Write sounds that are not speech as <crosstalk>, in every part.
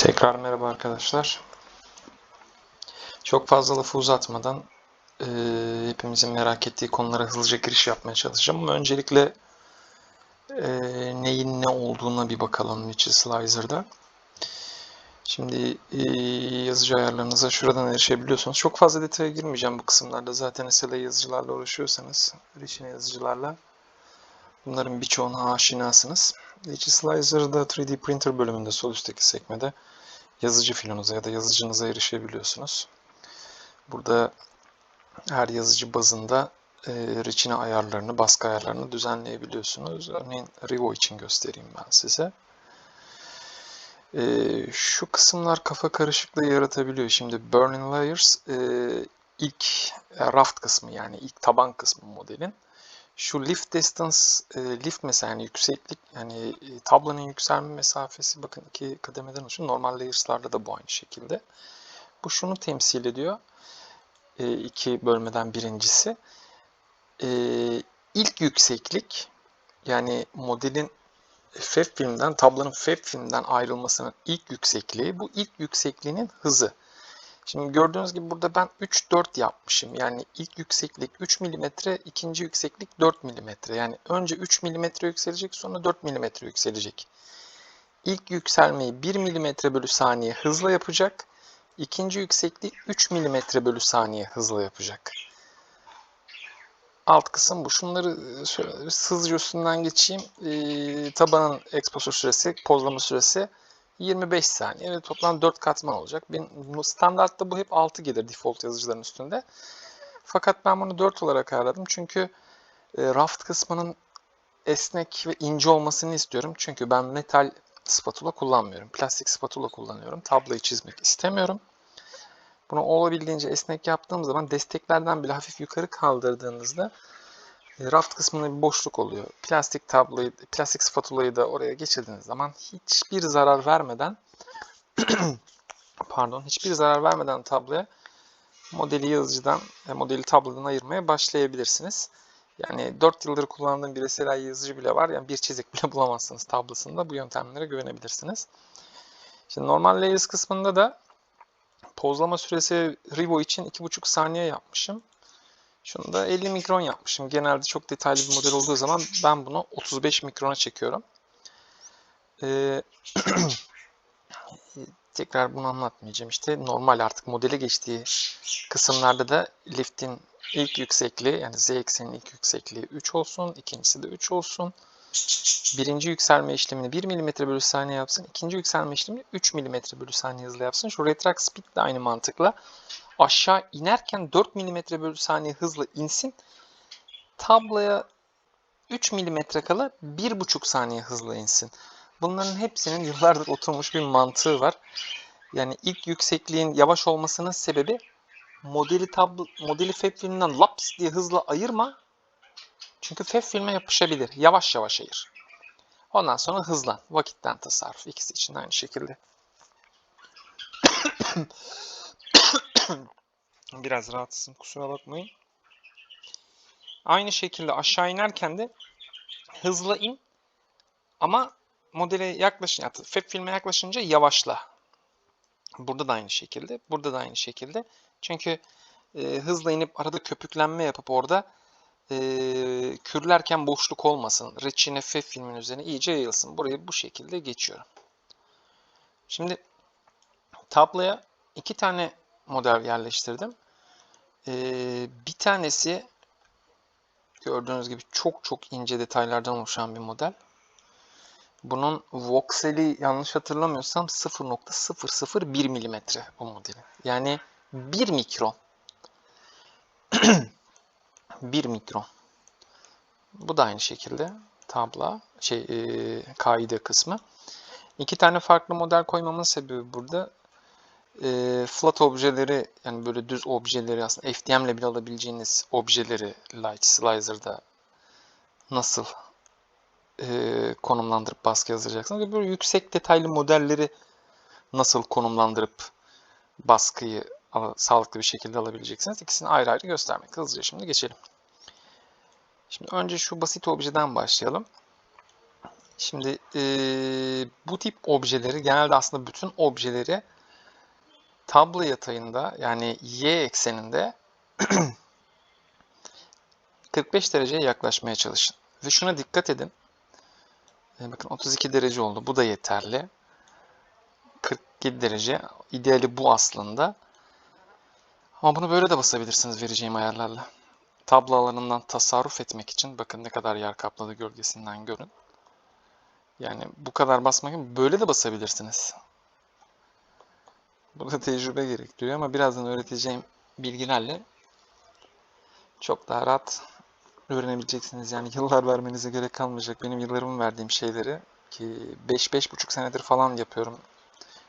Tekrar merhaba arkadaşlar. Çok fazla lafı uzatmadan eee, hepimizin merak ettiği konulara hızlıca giriş yapmaya çalışacağım. Ama öncelikle eee, neyin ne olduğuna bir bakalım Witcher Slicer'da. Şimdi eee, yazıcı ayarlarınıza şuradan erişebiliyorsunuz. Çok fazla detaya girmeyeceğim bu kısımlarda. Zaten SLA yazıcılarla uğraşıyorsanız, Retina yazıcılarla bunların birçoğuna aşinasınız. Slicer'da 3D Printer bölümünde sol üstteki sekmede yazıcı filonuza ya da yazıcınıza erişebiliyorsunuz. Burada her yazıcı bazında e, reçine ayarlarını, baskı ayarlarını düzenleyebiliyorsunuz. Örneğin Rivo için göstereyim ben size. E, şu kısımlar kafa karışıklığı yaratabiliyor. Şimdi Burning Layers e, ilk e, raft kısmı yani ilk taban kısmı modelin. Şu lift distance, e, lift mesela yani yükseklik yani e, tablonun yükselme mesafesi bakın iki kademeden oluşuyor. Normal layers'larda da bu aynı şekilde. Bu şunu temsil ediyor. E, iki bölmeden birincisi. İlk yükseklik yani modelin FEP filmden, tablonun FEP filmden ayrılmasının ilk yüksekliği. Bu ilk yüksekliğinin hızı. Şimdi gördüğünüz gibi burada ben 3-4 yapmışım. Yani ilk yükseklik 3 mm, ikinci yükseklik 4 mm. Yani önce 3 mm yükselecek sonra 4 mm yükselecek. İlk yükselmeyi 1 mm bölü saniye hızla yapacak. İkinci yüksekliği 3 mm bölü saniye hızla yapacak. Alt kısım bu. Şunları e, şöyle üstünden geçeyim. Ee, tabanın exposure süresi, pozlama süresi 25 saniye ve toplam 4 katman olacak. Standartta bu hep 6 gelir default yazıcıların üstünde. Fakat ben bunu 4 olarak ayarladım çünkü e, raft kısmının esnek ve ince olmasını istiyorum. Çünkü ben metal spatula kullanmıyorum. Plastik spatula kullanıyorum. Tabloyu çizmek istemiyorum. Bunu olabildiğince esnek yaptığım zaman desteklerden bile hafif yukarı kaldırdığınızda raft kısmında bir boşluk oluyor. Plastik tabloyu, plastik spatulayı da oraya geçirdiğiniz zaman hiçbir zarar vermeden <clears throat> pardon, hiçbir zarar vermeden tabloya modeli yazıcıdan, e, modeli tablodan ayırmaya başlayabilirsiniz. Yani 4 yıldır kullandığım bir SLA yazıcı bile var. Yani bir çizik bile <laughs> bulamazsınız tablosunda. Bu yöntemlere güvenebilirsiniz. Şimdi normal layers kısmında da pozlama süresi Rivo için 2,5 saniye yapmışım. Şunu da 50 mikron yapmışım. Genelde çok detaylı bir model olduğu zaman ben bunu 35 mikrona çekiyorum. Ee, <clears throat> tekrar bunu anlatmayacağım. İşte normal artık modele geçtiği kısımlarda da liftin ilk yüksekliği yani z eksenin ilk yüksekliği 3 olsun. ikincisi de 3 olsun. Birinci yükselme işlemini 1 mm bölü saniye yapsın. ikinci yükselme işlemini 3 mm bölü saniye hızla yapsın. Şu retract speed de aynı mantıkla aşağı inerken 4 mm bölü saniye hızla insin. Tabloya 3 mm kala 1,5 saniye hızla insin. Bunların hepsinin yıllardır oturmuş bir mantığı var. Yani ilk yüksekliğin yavaş olmasının sebebi modeli tablo, modeli FEP filminden laps diye hızla ayırma. Çünkü FEP filme yapışabilir. Yavaş yavaş ayır. Ondan sonra hızlan. Vakitten tasarruf. İkisi için aynı şekilde. <clears throat> Biraz rahatsızım kusura bakmayın. Aynı şekilde aşağı inerken de hızla in ama modele yaklaşınca, FEP filme yaklaşınca yavaşla. Burada da aynı şekilde, burada da aynı şekilde. Çünkü e, hızla inip arada köpüklenme yapıp orada e, kürlerken boşluk olmasın. Reçine FEP filmin üzerine iyice yayılsın. Burayı bu şekilde geçiyorum. Şimdi tabloya iki tane model yerleştirdim. Ee, bir tanesi gördüğünüz gibi çok çok ince detaylardan oluşan bir model. Bunun voxeli yanlış hatırlamıyorsam 0.001 milimetre bu modelin. Yani 1 mikron. <clears throat> 1 mikron. Bu da aynı şekilde tabla şey e, kaide kısmı. İki tane farklı model koymamın sebebi burada e, flat objeleri yani böyle düz objeleri aslında FDM ile bile alabileceğiniz objeleri Light Slicer'da nasıl e, konumlandırıp baskı yazdıracaksınız ve böyle yüksek detaylı modelleri nasıl konumlandırıp baskıyı sağlıklı bir şekilde alabileceksiniz. İkisini ayrı ayrı göstermek. Hızlıca şimdi geçelim. Şimdi önce şu basit objeden başlayalım. Şimdi eee, bu tip objeleri genelde aslında bütün objeleri tablo yatayında yani y ekseninde <clears throat> 45 dereceye yaklaşmaya çalışın. Ve şuna dikkat edin. E, bakın 32 derece oldu. Bu da yeterli. 47 derece. İdeali bu aslında. Ama bunu böyle de basabilirsiniz vereceğim ayarlarla. Tablo alanından tasarruf etmek için bakın ne kadar yer kapladı gölgesinden görün. Yani bu kadar basmak böyle de basabilirsiniz. Bu da tecrübe gerektiriyor ama birazdan öğreteceğim bilgilerle çok daha rahat öğrenebileceksiniz. Yani <laughs> yıllar vermenize gerek kalmayacak. Benim yıllarımı verdiğim şeyleri ki 5-5,5 senedir falan yapıyorum.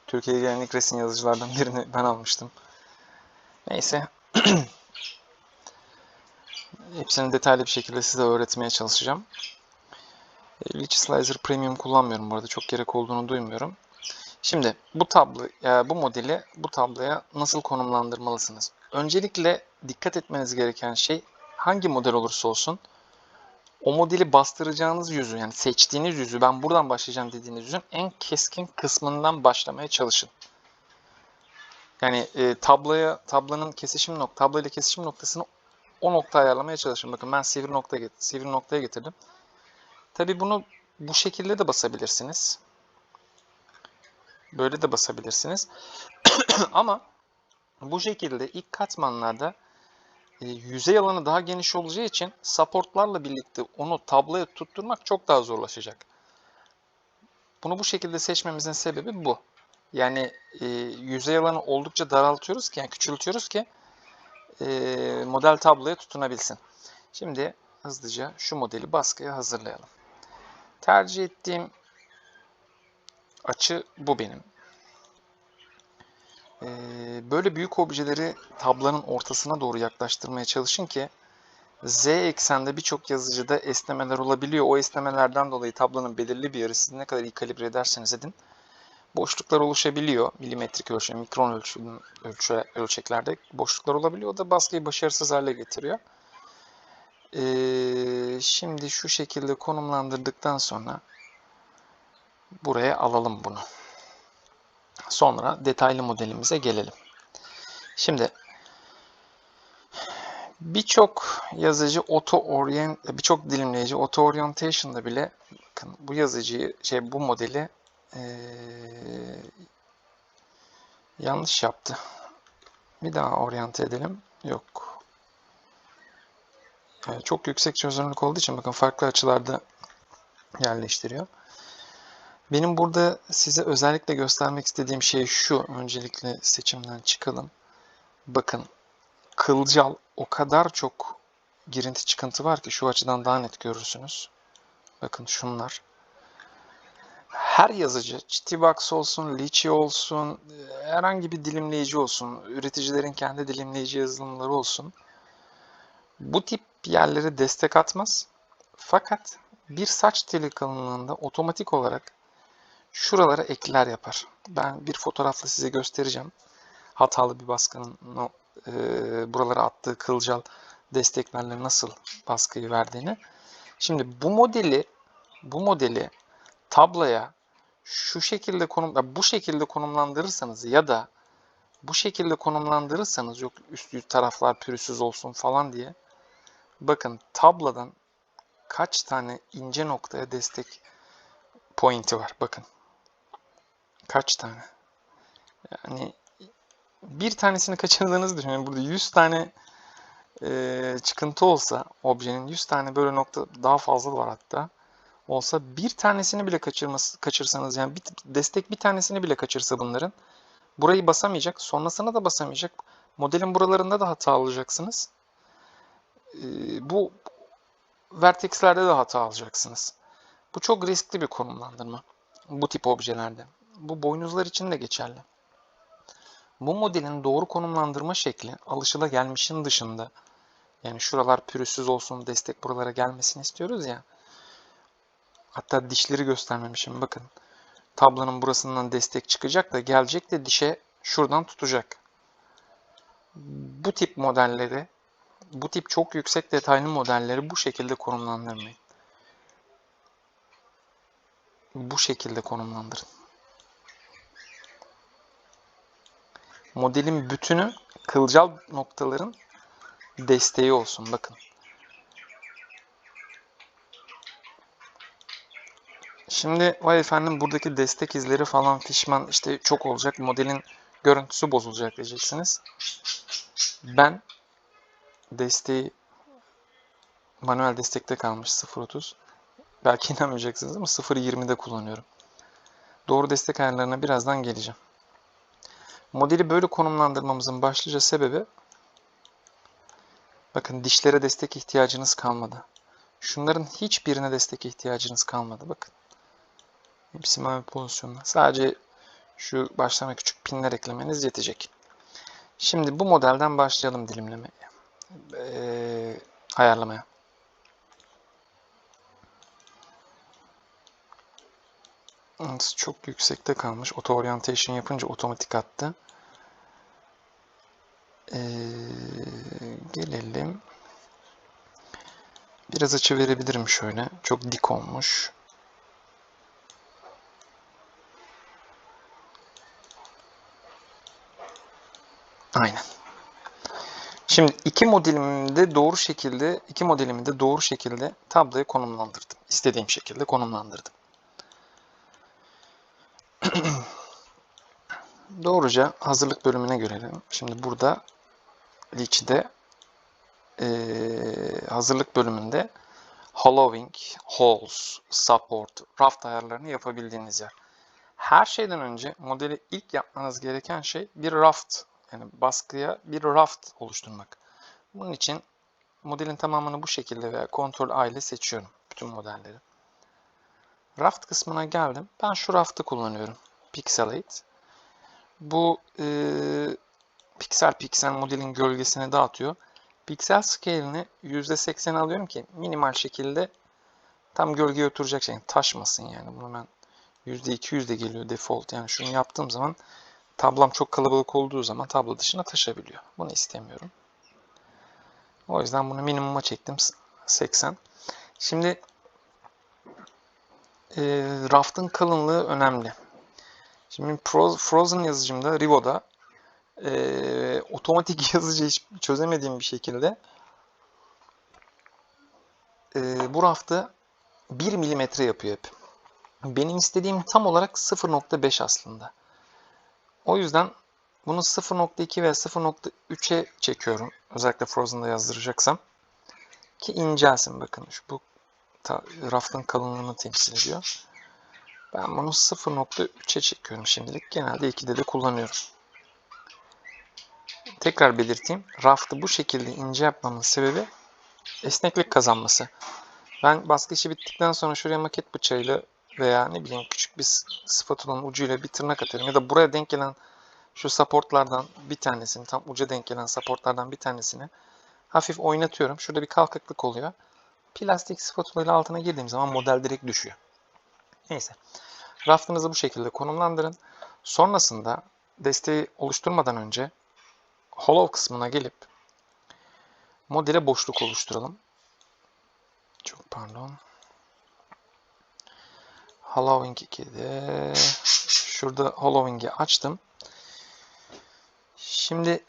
Türkiye'ye gelen ilk resim yazıcılardan birini ben almıştım. Neyse. <clears throat> Hepsini detaylı bir şekilde size öğretmeye çalışacağım. Leech Slicer Premium kullanmıyorum bu arada. Çok gerek olduğunu duymuyorum. Şimdi bu tablo, ya bu modeli bu tabloya nasıl konumlandırmalısınız? Öncelikle dikkat etmeniz gereken şey hangi model olursa olsun o modeli bastıracağınız yüzü yani seçtiğiniz yüzü ben buradan başlayacağım dediğiniz yüzün en keskin kısmından başlamaya çalışın. Yani e, tabloya tablonun kesişim nokta tablo ile kesişim noktasını o nokta ayarlamaya çalışın. Bakın ben sivri nokta sivri noktaya getirdim. Tabii bunu bu şekilde de basabilirsiniz. Böyle de basabilirsiniz. <clears throat> Ama bu şekilde ilk katmanlarda e, yüzey alanı daha geniş olacağı için supportlarla birlikte onu tabloya tutturmak çok daha zorlaşacak. Bunu bu şekilde seçmemizin sebebi bu. Yani e, yüzey alanı oldukça daraltıyoruz ki, yani küçültüyoruz ki e, model tabloya tutunabilsin. Şimdi hızlıca şu modeli baskıya hazırlayalım. Tercih ettiğim açı bu benim. Ee, böyle büyük objeleri tablonun ortasına doğru yaklaştırmaya çalışın ki Z eksende birçok yazıcıda esnemeler olabiliyor. O esnemelerden dolayı tablonun belirli bir siz ne kadar iyi kalibre ederseniz edin boşluklar oluşabiliyor. Milimetrik ölçü, mikron ölçü, ölçü, ölçeklerde boşluklar olabiliyor. O da baskıyı başarısız hale getiriyor. Ee, şimdi şu şekilde konumlandırdıktan sonra buraya alalım bunu. Sonra detaylı modelimize gelelim. Şimdi birçok yazıcı auto orient birçok dilimleyici auto orientation'da bile bakın bu yazıcıyı şey bu modeli ee, yanlış yaptı. Bir daha oryante edelim. Yok. Yani çok yüksek çözünürlük olduğu için bakın farklı açılarda yerleştiriyor. Benim burada size özellikle göstermek istediğim şey şu. Öncelikle seçimden çıkalım. Bakın kılcal o kadar çok girinti çıkıntı var ki şu açıdan daha net görürsünüz. Bakın şunlar. Her yazıcı, Chitibox olsun, Litchi olsun, herhangi bir dilimleyici olsun, üreticilerin kendi dilimleyici yazılımları olsun. Bu tip yerlere destek atmaz. Fakat bir saç teli kalınlığında otomatik olarak şuralara ekler yapar. Ben bir fotoğrafla size göstereceğim. Hatalı bir baskının e, buralara attığı kılcal desteklerle nasıl baskıyı verdiğini. Şimdi bu modeli bu modeli tabloya şu şekilde konum bu şekilde konumlandırırsanız ya da bu şekilde konumlandırırsanız yok üst taraflar pürüzsüz olsun falan diye bakın tablodan kaç tane ince noktaya destek pointi var bakın kaç tane yani bir tanesini kaçırdığınızı düşünün burada 100 tane e, çıkıntı olsa objenin 100 tane böyle nokta daha fazla var hatta olsa bir tanesini bile kaçırması, kaçırsanız yani bir, destek bir tanesini bile kaçırsa bunların burayı basamayacak. Sonrasına da basamayacak. Modelin buralarında da hata alacaksınız. Ee, bu vertexlerde de hata alacaksınız. Bu çok riskli bir konumlandırma. Bu tip objelerde. Bu boynuzlar için de geçerli. Bu modelin doğru konumlandırma şekli alışılagelmişin dışında yani şuralar pürüzsüz olsun destek buralara gelmesini istiyoruz ya. Hatta dişleri göstermemişim bakın. Tablonun burasından destek çıkacak da gelecek de dişe şuradan tutacak. Bu tip modelleri, bu tip çok yüksek detaylı modelleri bu şekilde konumlandırmayın. bu şekilde konumlandırın. Modelin bütünü kılcal noktaların desteği olsun. Bakın. Şimdi vay efendim buradaki destek izleri falan fişman işte çok olacak. Modelin görüntüsü bozulacak diyeceksiniz. Ben desteği manuel destekte kalmış 0.30. Belki inanmayacaksınız ama 0.20'de kullanıyorum. Doğru destek ayarlarına birazdan geleceğim. Modeli böyle konumlandırmamızın başlıca sebebi bakın dişlere destek ihtiyacınız kalmadı. Şunların hiçbirine destek ihtiyacınız kalmadı. Bakın. Hepsi mavi pozisyonda. Sadece şu başlama küçük pinler eklemeniz yetecek. Şimdi bu modelden başlayalım dilimlemeye. Ee, ayarlamaya. Çok yüksekte kalmış. Auto orientation yapınca otomatik attı. Ee, gelelim. Biraz açı verebilirim şöyle. Çok dik olmuş. Aynen. Şimdi iki modelimi de doğru şekilde, iki modelimi de doğru şekilde tabloya konumlandırdım. İstediğim şekilde konumlandırdım. <clears throat> Doğruca hazırlık bölümüne görelim. Şimdi burada Lich'de eee, hazırlık bölümünde hollowing, holes, support, raft ayarlarını yapabildiğiniz yer. Her şeyden önce modeli ilk yapmanız gereken şey bir raft yani baskıya bir raft oluşturmak. Bunun için modelin tamamını bu şekilde veya Ctrl A ile seçiyorum bütün modelleri. Raft kısmına geldim. Ben şu raftı kullanıyorum. Pixelate. Bu e, piksel piksel modelin gölgesini dağıtıyor. Piksel scale'ini %80 alıyorum ki minimal şekilde tam gölgeye oturacak şey taşmasın yani. Bunu ben %200 de geliyor default. Yani şunu yaptığım zaman tablam çok kalabalık olduğu zaman tablo dışına taşabiliyor. Bunu istemiyorum. O yüzden bunu minimuma çektim 80. Şimdi e, raftın kalınlığı önemli. Şimdi Frozen yazıcımda, Rivo'da e, otomatik <laughs> yazıcı hiç çözemediğim bir şekilde e, bu raftı 1 milimetre yapıyor hep. Benim istediğim tam olarak 0.5 aslında. O yüzden bunu 0.2 veya 0.3'e çekiyorum. Özellikle Frozen'da yazdıracaksam. Ki incelsin bakın. Şu bu ta, raftın kalınlığını temsil ediyor. Ben bunu 0.3'e çekiyorum şimdilik. Genelde 2'de de kullanıyorum. Tekrar belirteyim. Raftı bu şekilde ince yapmamın sebebi esneklik kazanması. Ben baskı işi bittikten sonra şuraya maket bıçağıyla veya ne bileyim küçük bir spatulanın ucuyla bir tırnak atarım. Ya da buraya denk gelen şu supportlardan bir tanesini, tam uca denk gelen supportlardan bir tanesini hafif oynatıyorum. Şurada bir kalkıklık oluyor. Plastik spatula ile altına girdiğim zaman model direkt düşüyor. Neyse. Raftınızı bu şekilde konumlandırın. Sonrasında desteği oluşturmadan önce hollow kısmına gelip modele boşluk oluşturalım. Çok pardon. Hollowing 2'de şurada Hollowing'i açtım. Şimdi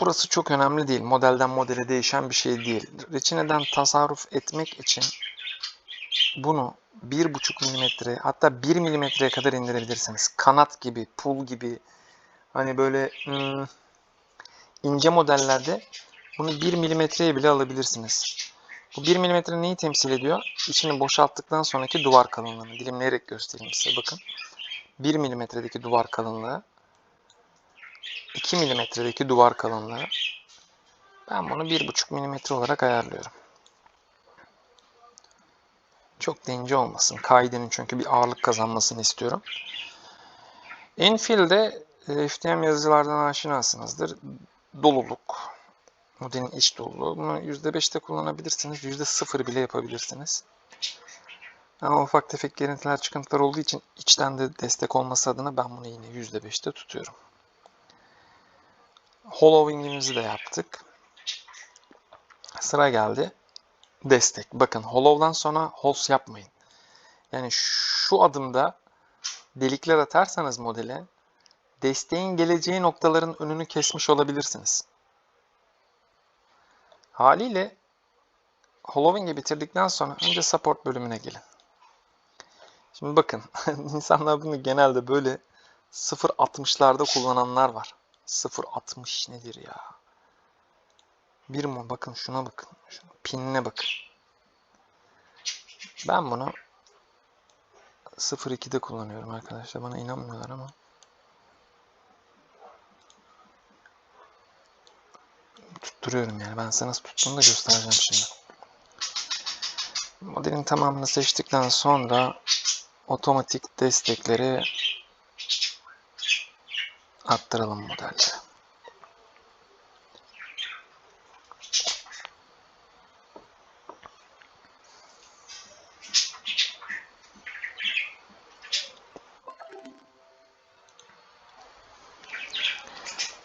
burası çok önemli değil. Modelden modele değişen bir şey değil. Reçineden tasarruf etmek için bunu 1,5 mm hatta 1 mm'ye kadar indirebilirsiniz. Kanat gibi, pul gibi hani böyle hmm, ince modellerde bunu 1 mm'ye bile alabilirsiniz. Bu 1 mm neyi temsil ediyor? İçini boşalttıktan sonraki duvar kalınlığını dilimleyerek göstereyim size bakın. 1 mm'deki duvar kalınlığı 2 mm'deki duvar kalınlığı ben bunu 1,5 mm olarak ayarlıyorum. Çok da ince olmasın. Kaidenin çünkü bir ağırlık kazanmasını istiyorum. Infill'de e, FDM yazıcılardan aşinasınızdır. Doluluk. Modelin iç doluluğu. Bunu %5'te kullanabilirsiniz. %0 bile yapabilirsiniz. Ama ufak tefek gerintiler, çıkıntılar olduğu için içten de destek olması adına ben bunu yine %5'te tutuyorum. Hollowing'imizi de yaptık. Sıra geldi. Destek. Bakın hollow'dan sonra holes yapmayın. yani şu adımda delikler atarsanız modele desteğin geleceği noktaların önünü kesmiş olabilirsiniz. Haliyle Hollowing'i bitirdikten sonra önce support bölümüne gelin. Şimdi bakın <laughs> insanlar bunu genelde böyle 0.60'larda kullananlar var. 0.60 nedir ya? Bir mi? Bakın şuna bakın. Şuna, pinine bakın. Ben bunu 0.2'de kullanıyorum arkadaşlar. Bana inanmıyorlar ama. Tutturuyorum yani. Ben size nasıl tuttuğumu da göstereceğim şimdi. Modelin tamamını seçtikten sonra otomatik destekleri attıralım modelde.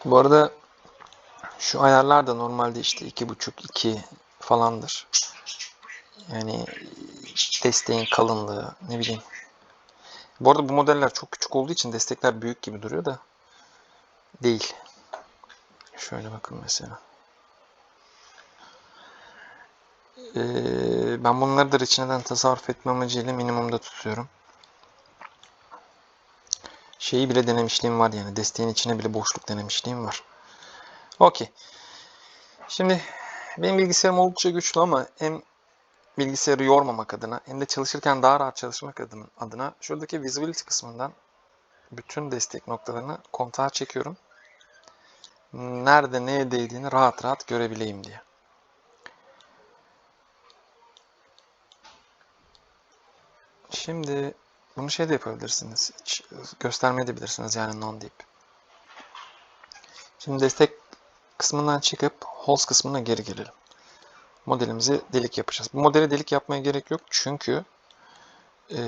Bu arada şu ayarlar da normalde işte 2.5-2 falandır. Yani desteğin kalınlığı ne bileyim. Bu arada bu modeller çok küçük olduğu için destekler büyük gibi duruyor da değil. Şöyle bakın mesela. Ee, ben bunları da reçineden tasarruf etme amacıyla minimumda tutuyorum. Şeyi bile denemişliğim var yani. Desteğin içine bile boşluk denemişliğim var. Okey. Şimdi benim bilgisayarım oldukça güçlü ama hem bilgisayarı yormamak adına hem de çalışırken daha rahat çalışmak adına, şuradaki visibility kısmından bütün destek noktalarını kontağa çekiyorum. Nerede neye değdiğini rahat rahat görebileyim diye. Şimdi bunu şey de yapabilirsiniz. Hiç göstermeyebilirsiniz yani non deyip. Şimdi destek kısmından çıkıp holes kısmına geri gelelim. Modelimizi delik yapacağız. Bu modele delik yapmaya gerek yok çünkü e,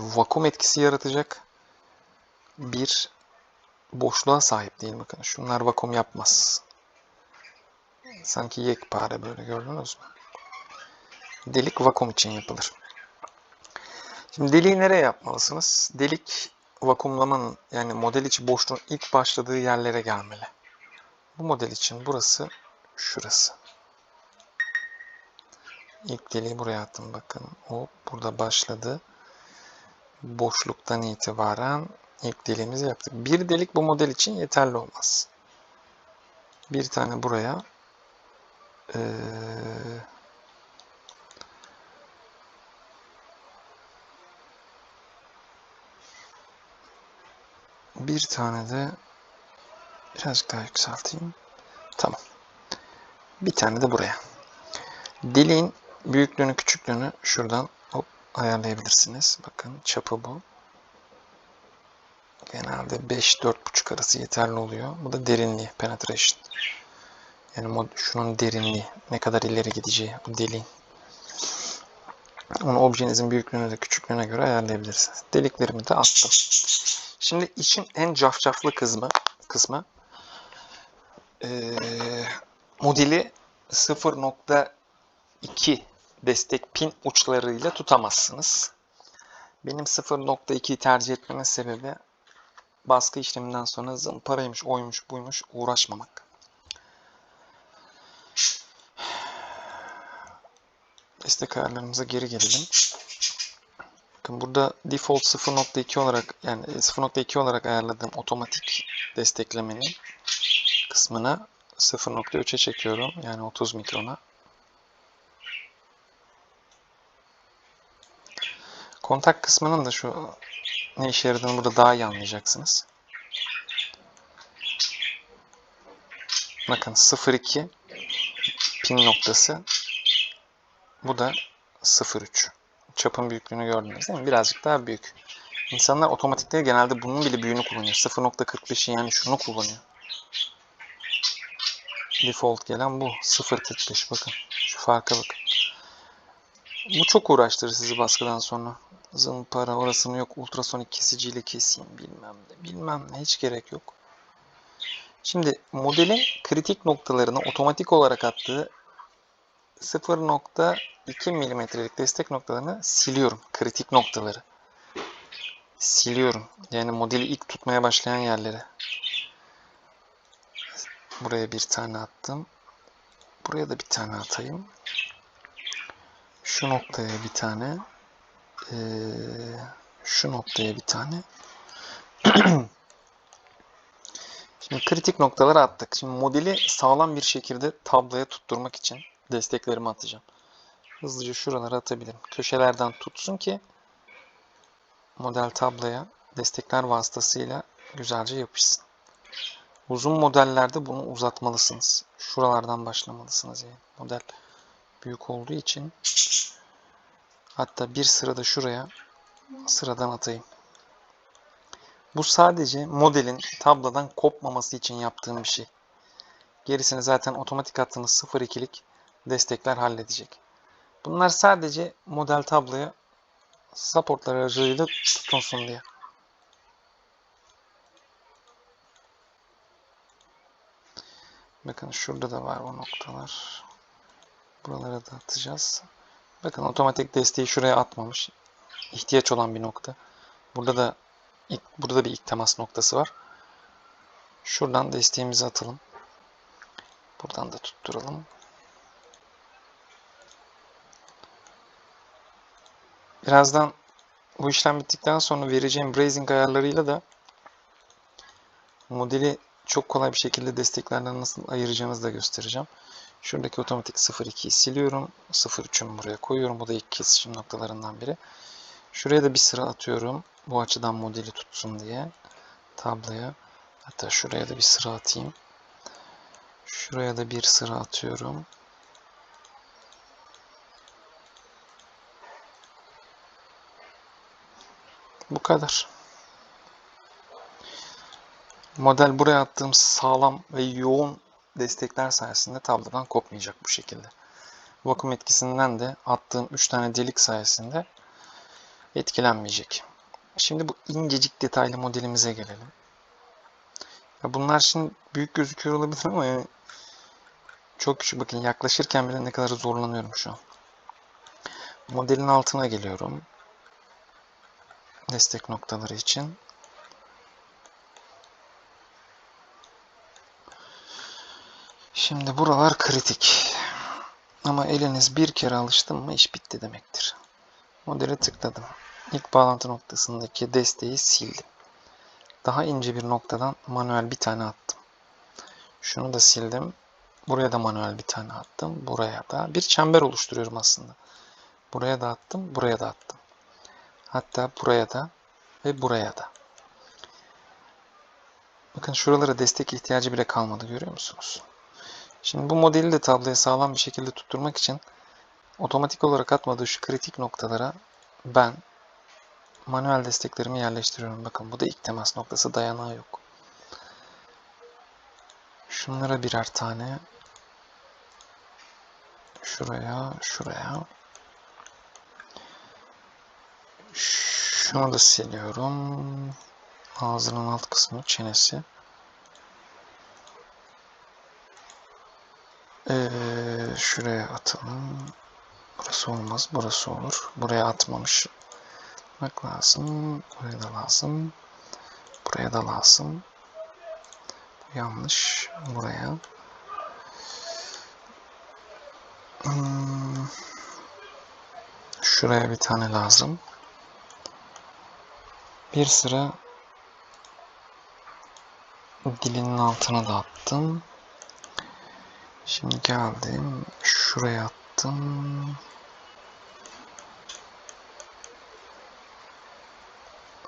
vakum etkisi yaratacak bir boşluğa sahip değil. Bakın şunlar vakum yapmaz. Sanki yekpare böyle gördünüz mü? Delik vakum için yapılır. Şimdi deliği nereye yapmalısınız? Delik vakumlamanın yani model içi boşluğun ilk başladığı yerlere gelmeli. Bu model için burası şurası. İlk deliği buraya attım bakın. O burada başladı. Boşluktan itibaren ilk deliğimizi yaptık. Bir delik bu model için yeterli olmaz. Bir tane buraya. Ee, bir tane de birazcık daha yükselteyim. Tamam. Bir tane de buraya. Deliğin büyüklüğünü küçüklüğünü şuradan hop ayarlayabilirsiniz. Bakın çapı bu. Genelde 5-4.5 arası yeterli oluyor. Bu da derinliği, penetration. Yani mod, şunun derinliği, ne kadar ileri gideceği bu deliğin. Onu objenizin büyüklüğüne de küçüklüğüne göre ayarlayabilirsiniz. Deliklerimi de attım. Şimdi için en cafcaflı kısmı, kısmı ee, modeli 0.2 destek pin uçlarıyla tutamazsınız. Benim 0.2'yi tercih etmemin sebebi baskı işleminden sonra zımparaymış, oymuş, buymuş uğraşmamak. Destek ayarlarımıza geri gelelim. Bakın burada default 0.2 olarak yani 0.2 olarak ayarladığım otomatik desteklemenin kısmına 0.3'e çekiyorum. Yani 30 mikrona. Kontak kısmının da şu ne işe yaradığını burada daha iyi anlayacaksınız. Bakın 0.2 pin noktası. Bu da 0.3. Çapın büyüklüğünü gördünüz değil mi? Birazcık daha büyük. İnsanlar otomatikte genelde bunun bile büyüğünü kullanıyor. 0.45'i yani şunu kullanıyor. Default gelen bu. 0.45 bakın. Şu farka bakın. Bu çok uğraştırır sizi baskıdan sonra. Zımpara orasını yok ultrasonik kesiciyle keseyim bilmem ne bilmem ne hiç gerek yok. Şimdi modelin kritik noktalarını otomatik olarak attığı 0.2 2 milimetrelik destek noktalarını siliyorum. Kritik noktaları. Siliyorum. Yani modeli ilk tutmaya başlayan yerleri. Buraya bir tane attım. Buraya da bir tane atayım. Şu noktaya bir tane. Ee, şu noktaya bir tane. <clears throat> Şimdi kritik noktaları attık. Şimdi modeli sağlam bir şekilde tabloya tutturmak için desteklerimi atacağım. Hızlıca şuralara atabilirim. Köşelerden tutsun ki model tabloya destekler vasıtasıyla güzelce yapışsın. Uzun modellerde bunu uzatmalısınız. Şuralardan başlamalısınız yani. Model büyük olduğu için hatta bir sırada şuraya sıradan atayım. Bu sadece modelin tablodan kopmaması için yaptığım bir şey. Gerisini zaten otomatik attığınız 0-2'lik destekler halledecek. Bunlar sadece model tabloya supportlar aracılığıyla tutunsun diye. Bakın şurada da var o noktalar. Buralara da atacağız. Bakın otomatik desteği şuraya atmamış. İhtiyaç olan bir nokta. Burada da burada da bir ilk temas noktası var. Şuradan desteğimizi atalım. Buradan da tutturalım. Birazdan bu işlem bittikten sonra vereceğim brazing ayarlarıyla da modeli çok kolay bir şekilde desteklerden nasıl ayıracağınızı da göstereceğim. Şuradaki otomatik 0.2'yi siliyorum. 0.3'ümü buraya koyuyorum. Bu da ilk kesişim noktalarından biri. Şuraya da bir sıra atıyorum. Bu açıdan modeli tutsun diye. Tabloya. Hatta şuraya da bir sıra atayım. Şuraya da bir sıra atıyorum. Bu kadar. Model buraya attığım sağlam ve yoğun destekler sayesinde tablodan kopmayacak bu şekilde. Vakum etkisinden de attığım 3 tane delik sayesinde etkilenmeyecek. Şimdi bu incecik detaylı modelimize gelelim. Ya bunlar şimdi büyük gözüküyor olabilir ama yani çok küçük. Bakın yaklaşırken bile ne kadar zorlanıyorum şu an. Modelin altına geliyorum. Destek noktaları için. Şimdi buralar kritik. Ama eliniz bir kere alıştı mı iş bitti demektir. Modele tıkladım. İlk bağlantı noktasındaki desteği sildim. Daha ince bir noktadan manuel bir tane attım. Şunu da sildim. Buraya da manuel bir tane attım. Buraya da bir çember oluşturuyorum aslında. Buraya da attım, buraya da attım. Hatta buraya da ve buraya da. Bakın şuralara destek ihtiyacı bile kalmadı görüyor musunuz? Şimdi bu modeli de tabloya sağlam bir şekilde tutturmak için otomatik olarak atmadığı şu kritik noktalara ben manuel desteklerimi yerleştiriyorum. Bakın bu da ilk temas noktası dayanağı yok. Şunlara birer tane. Şuraya, şuraya. Şunu da siliyorum. Ağzının alt kısmı, çenesi. Ee, şuraya atalım. Burası olmaz, burası olur. Buraya atmamış. Bak lazım. Buraya da lazım. Buraya da lazım. Bu yanlış. Buraya. Hmm. Şuraya bir tane lazım. Bir sıra dilinin altına da attım. Şimdi geldim. Şuraya attım.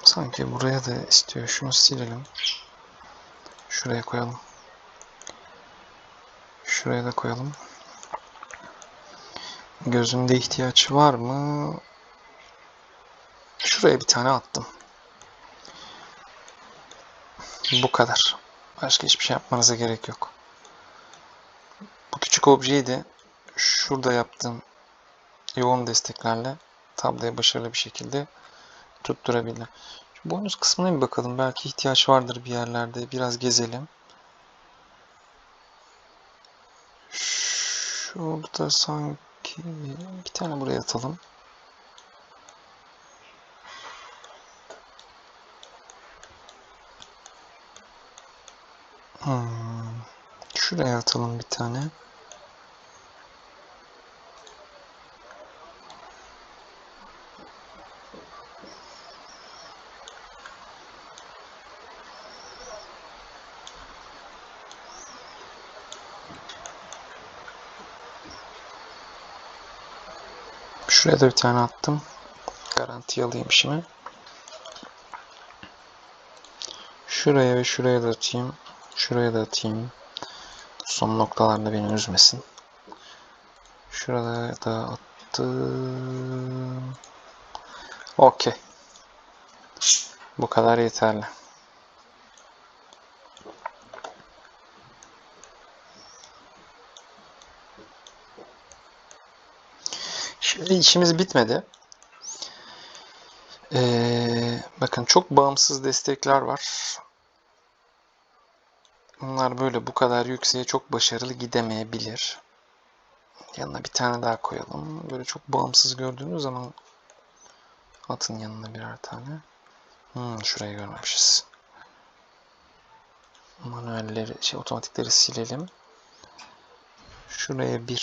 Sanki buraya da istiyor. Şunu silelim. Şuraya koyalım. Şuraya da koyalım. Gözünde ihtiyaç var mı? Şuraya bir tane attım. Bu kadar. Başka hiçbir şey yapmanıza gerek yok. Bu küçük objeyi de şurada yaptığım yoğun desteklerle tabloya başarılı bir şekilde tutturabildim. Şu bonus kısmına bir bakalım. Belki ihtiyaç vardır bir yerlerde. Biraz gezelim. Şurada sanki 2, bir tane buraya atalım. Hmm. Şuraya atalım bir tane. Şuraya da bir tane attım. Garanti alayım işimi. Şuraya ve şuraya da atayım. Şuraya da atayım. Son noktalarda beni üzmesin. Şurada da attım. Okey. Bu kadar yeterli. Şimdi işimiz bitmedi. Ee, bakın çok bağımsız destekler var. Bunlar böyle bu kadar yükseğe çok başarılı gidemeyebilir. Yanına bir tane daha koyalım. Böyle çok bağımsız gördüğünüz zaman atın yanına birer tane. Hmm, şurayı görmemişiz. Manuelleri, şey otomatikleri silelim. Şuraya bir,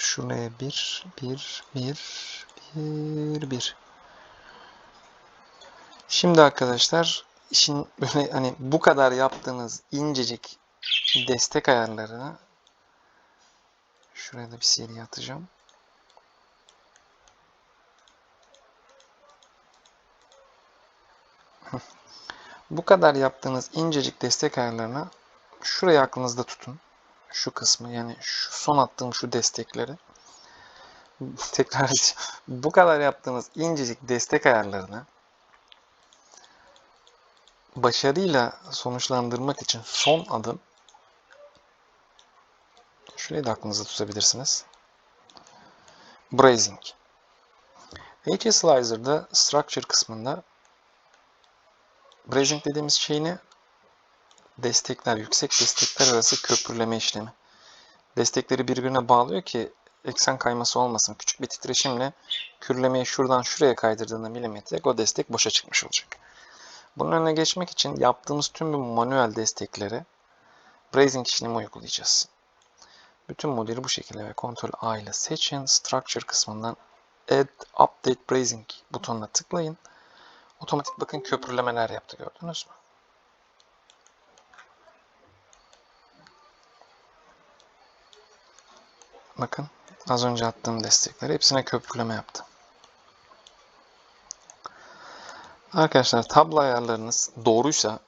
şuraya bir, bir, bir, bir, bir. Şimdi arkadaşlar işin böyle hani bu kadar yaptığınız incecik destek ayarlarını şuraya da bir seri atacağım. <laughs> Bu kadar yaptığınız incecik destek ayarlarına şurayı aklınızda tutun. Şu kısmı yani şu son attığım şu destekleri. <laughs> Tekrar. Bu kadar yaptığınız incecik destek ayarlarını başarıyla sonuçlandırmak için son adım şurayı da aklınızda tutabilirsiniz. Brazing. HS Slicer'da Structure kısmında Brazing dediğimiz şey ne? Destekler, yüksek destekler arası köprüleme işlemi. Destekleri birbirine bağlıyor ki eksen kayması olmasın. Küçük bir titreşimle kürlemeyi şuradan şuraya kaydırdığında milimetrelik o destek boşa çıkmış olacak. Bunun önüne geçmek için yaptığımız tüm bu manuel destekleri brazing işlemi uygulayacağız. Bütün modeli bu şekilde ve Ctrl A ile seçin. Structure kısmından Add Update Brazing butonuna tıklayın. Otomatik bakın köprülemeler yaptı gördünüz mü? Bakın az önce attığım destekleri hepsine köprüleme yaptı. Arkadaşlar tablo ayarlarınız doğruysa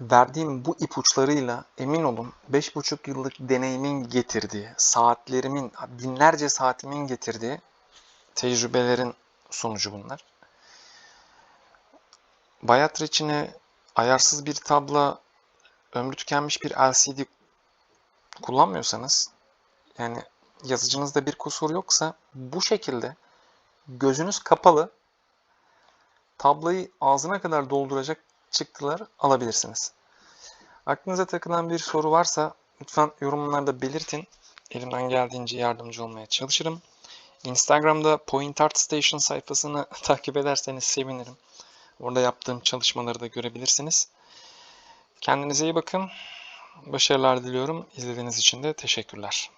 verdiğim bu ipuçlarıyla emin olun 5,5 yıllık deneyimin getirdiği, saatlerimin, binlerce saatimin getirdiği tecrübelerin sonucu bunlar. Bayat reçine, ayarsız bir tabla, ömrü tükenmiş bir LCD kullanmıyorsanız, yani yazıcınızda bir kusur yoksa bu şekilde gözünüz kapalı tablayı ağzına kadar dolduracak çıktılar alabilirsiniz. Aklınıza takılan bir soru varsa lütfen yorumlarda belirtin. Elimden geldiğince yardımcı olmaya çalışırım. Instagram'da Point Art Station sayfasını <laughs> takip ederseniz sevinirim. Orada yaptığım çalışmaları da görebilirsiniz. Kendinize iyi bakın. Başarılar diliyorum. İzlediğiniz için de teşekkürler.